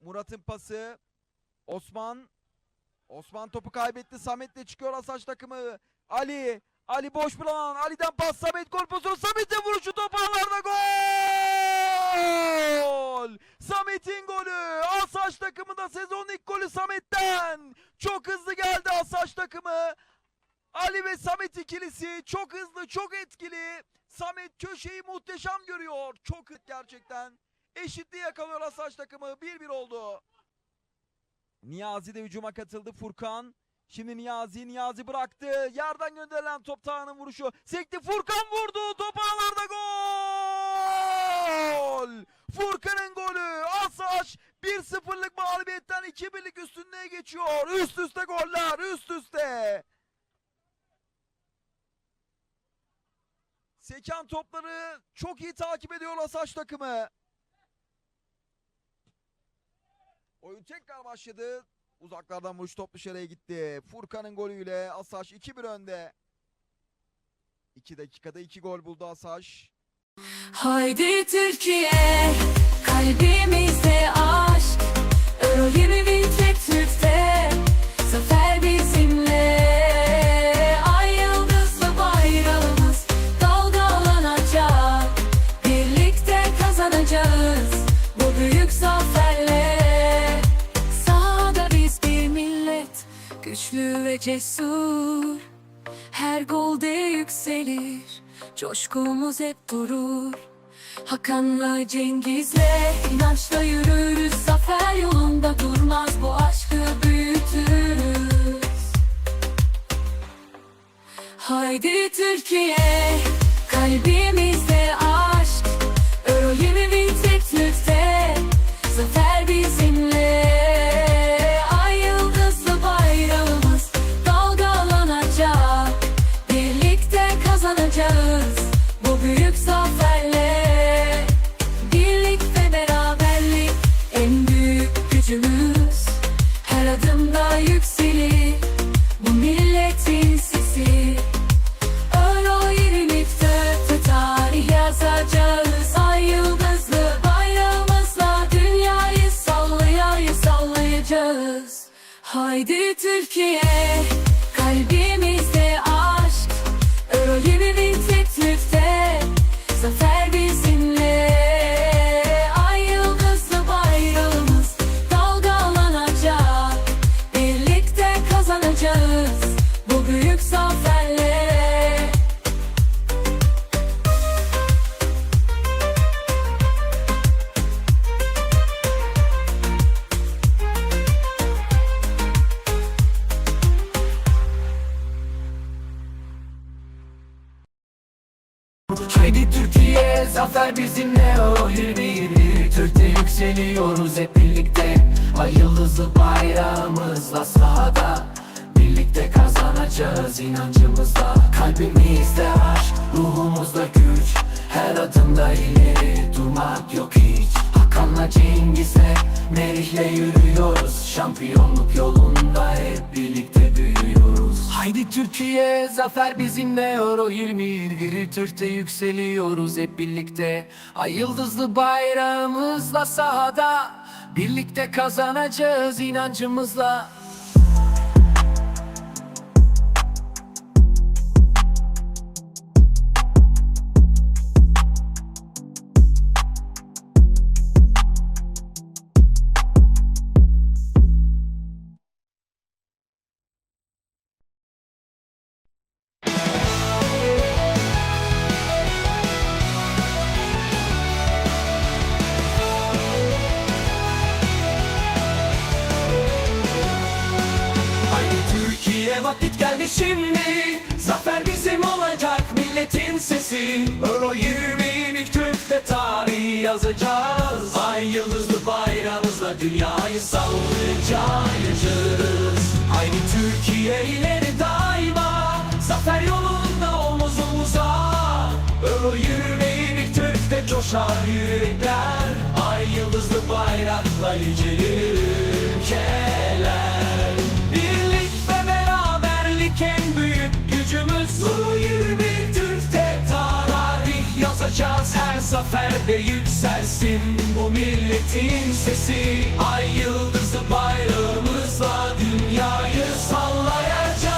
Murat'ın pası. Osman. Osman topu kaybetti. Samet'le çıkıyor Asaç takımı. Ali. Ali boş bir alan. Ali'den pas Samet gol pozisyonu. Samet'in vuruşu top ağlarda gol. Samet'in golü. Asaç takımı da sezonun ilk golü Samet'ten. Çok hızlı geldi Asaç takımı. Ali ve Samet ikilisi çok hızlı, çok etkili. Samet köşeyi muhteşem görüyor. Çok gerçekten. Eşitliği yakalıyor Asaç takımı. 1-1 oldu. Niyazi de hücuma katıldı. Furkan. Şimdi Niyazi, Niyazi bıraktı. Yerden gönderilen top Taha'nın vuruşu. Sekti Furkan vurdu. Top ağlarda gol. Furkan'ın golü. Asaç 1-0'lık mağlubiyetten 2-1'lik üstünlüğe geçiyor. Üst üste goller. Üst üste. Seken topları çok iyi takip ediyor Asaç takımı. Oyun tekrar başladı. Uzaklardan vuruş top dışarıya gitti. Furkan'ın golüyle Asaş 2-1 önde. 2 dakikada 2 gol buldu Asaş. Haydi Türkiye, kalbimizde aşk. Euro 20 bin tek Türk'te, cesur. Her golde yükselir, coşkumuz hep durur. Hakan'la Cengiz'le inançla yürürüz zafer bizimle o 20 Türk'te yükseliyoruz hep birlikte. Ay yıldızlı bayrağımızla sahada Birlikte kazanacağız inancımızla. Kalbimizde aşk, ruhumuzda güç. Her adımda ileri durmak yok hiç. Hakan'la Cengiz'le, Merih'le yürüyoruz. Şampiyonluk yolunda hep birlikte büyüyoruz. Haydi Türkiye zafer bizimle. Euro 21 Türk'te yükseliyoruz hep birlikte. Ay yıldızlı bayrağımızla sahada Birlikte kazanacağız inancımızla şimdi Zafer bizim olacak milletin sesi. Euro 20'lik Türk'te tarihi yazacağız. Ay yıldızlı bayrağımızla dünyayı sallayacağız Haydi Türkiye ileri daima. Zafer yolunda omuz omuza Euro 20'lik Türk'te coşar yürekler. Ay yıldızlı bayrakla yücelir ülkeler zaferde yükselsin. Bu milletin sesi Ay yıldızı bayrağımızla dünyayı sallayacağız.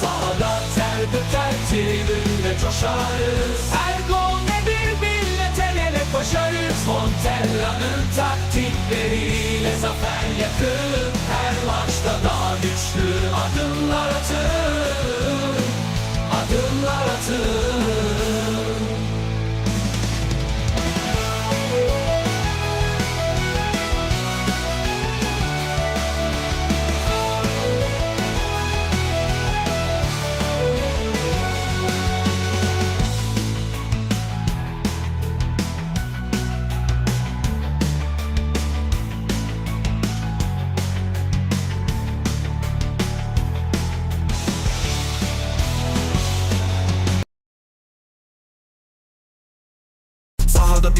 Sahada ter döker tribünde coşarız. Her gol ne bir millet el ele koşarız Montella'nın taktikleriyle zafer yakın. Her maçta daha güçlü adımlar atın. Adımlar atın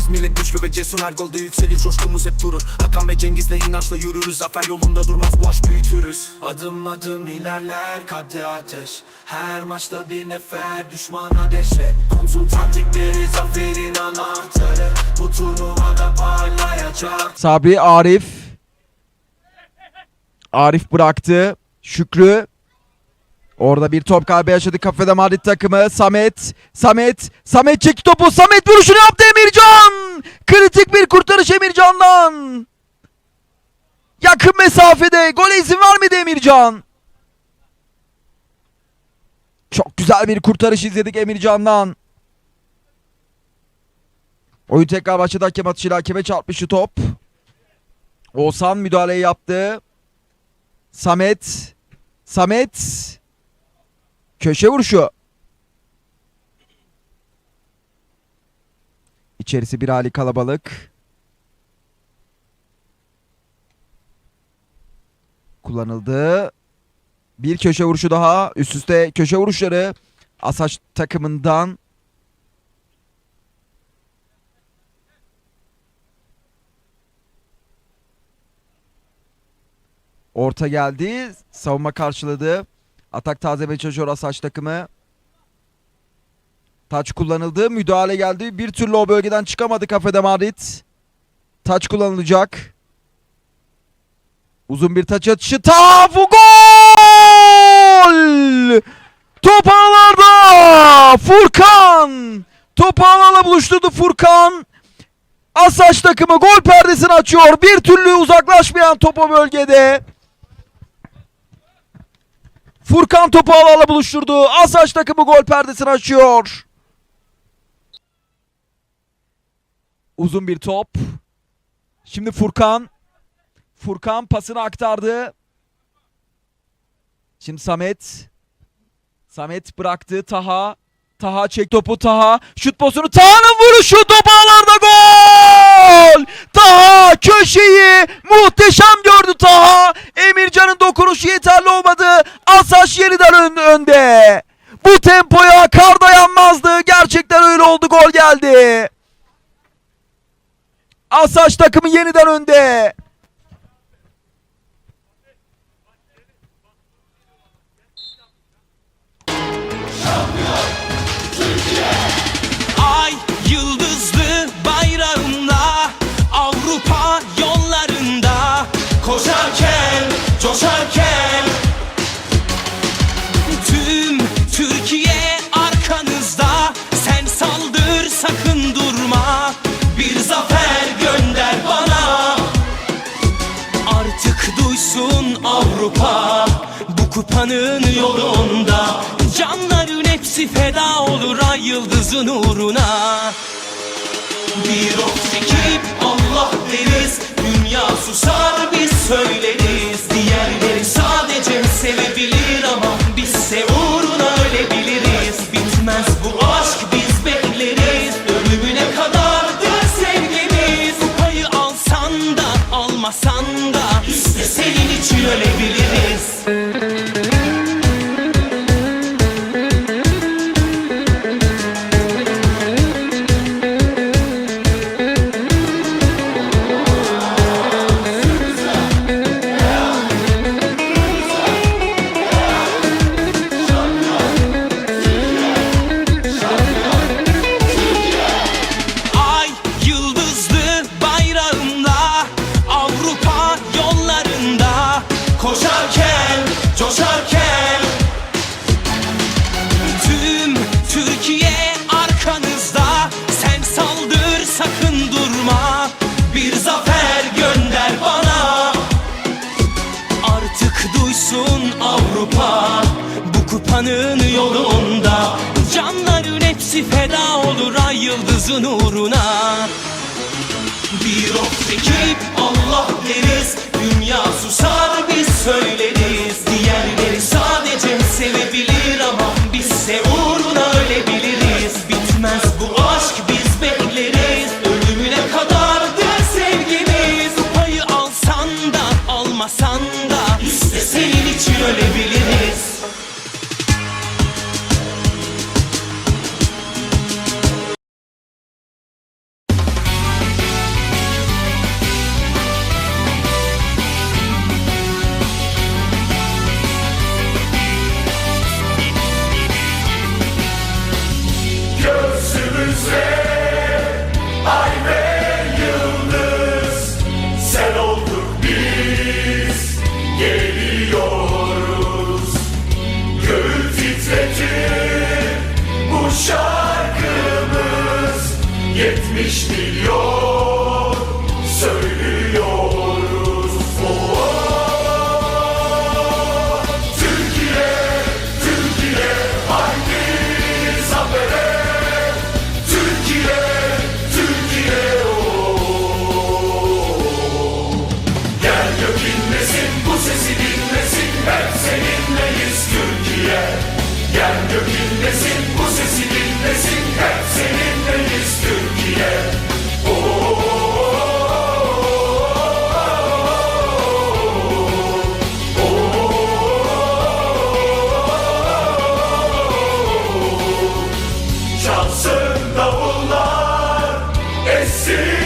millet güçlü ve cesur her golde yükselir coşkumuz hep durur Hakan ve Cengiz'le inançla yürürüz zafer yolunda durmaz bu aşk büyütürüz Adım adım ilerler kalpte ateş Her maçta bir nefer düşmana deşe Komşu taktikleri zaferin anahtarı Bu turnuvada parlayacak Sabri Arif. Arif bıraktı. Şükrü. Orada bir top kaybı yaşadı kafede Madrid takımı. Samet. Samet. Samet çekti topu. Samet vuruşunu yaptı Emircan. Kritik bir kurtarış Emircan'dan. Yakın mesafede. Gole izin vermedi Emircan. Çok güzel bir kurtarış izledik Emircan'dan. Oyun tekrar başladı hakem atışıyla hakeme çarpmıştı top. Oğuzhan müdahaleyi yaptı. Samet. Samet. Köşe vuruşu. İçerisi bir hali kalabalık. Kullanıldı. Bir köşe vuruşu daha. Üst üste köşe vuruşları. Asaç takımından. Orta geldi. Savunma karşıladı. Atak tazelemeye çalışıyor Asaç takımı. Taç kullanıldı. Müdahale geldi. Bir türlü o bölgeden çıkamadı Kafede Madrid. Taç kullanılacak. Uzun bir taç atışı. Tafu gol! Top ağlarda! Furkan! Topu ağlarla buluşturdu Furkan. Asaç takımı gol perdesini açıyor. Bir türlü uzaklaşmayan topa bölgede. Furkan topu ağlarla buluşturdu. Asaç takımı gol perdesini açıyor. Uzun bir top. Şimdi Furkan. Furkan pasını aktardı. Şimdi Samet. Samet bıraktı. Taha. Taha çek topu Taha. Şut pozisyonu Taha'nın vuruşu top ağlarda gol! Taha köşeyi muhteşem gördü Taha. Dokunuşu yeterli olmadı. Asaş yeniden ön- önde. Bu tempoya kar dayanmazdı. Gerçekten öyle oldu gol geldi. Asaş takımı yeniden önde. Ay Kupanın yolunda. Canların hepsi feda olur ay yıldızın uğruna. Bir of çekip Allah deriz Dünya susar biz söyleriz. Diğerleri sadece sevebilir ama Bizse uğruna ölebiliriz. Bitmez bu aşk biz bekleriz. Ölümüne kadardır sevgimiz? Bu payı alsan da almasan da İşte senin için ölebiliriz coşarken Tüm Türkiye arkanızda. Sen saldır sakın durma. Bir zafer gönder bana. Artık duysun Avrupa Bu kupanın yolunda. Canların hepsi feda olur ay yıldızın uğruna bir of çekip Allah deriz. Dünya susar biz söyleriz. Diğerleri sadece sevebilir ama Bizse uğruna ölebiliriz. Bitmez bu aşk biz bekleriz. Ölümüne kadardır sevgimiz. Payı alsan da almasan da İste senin için ölebiliriz Yetmiştir see.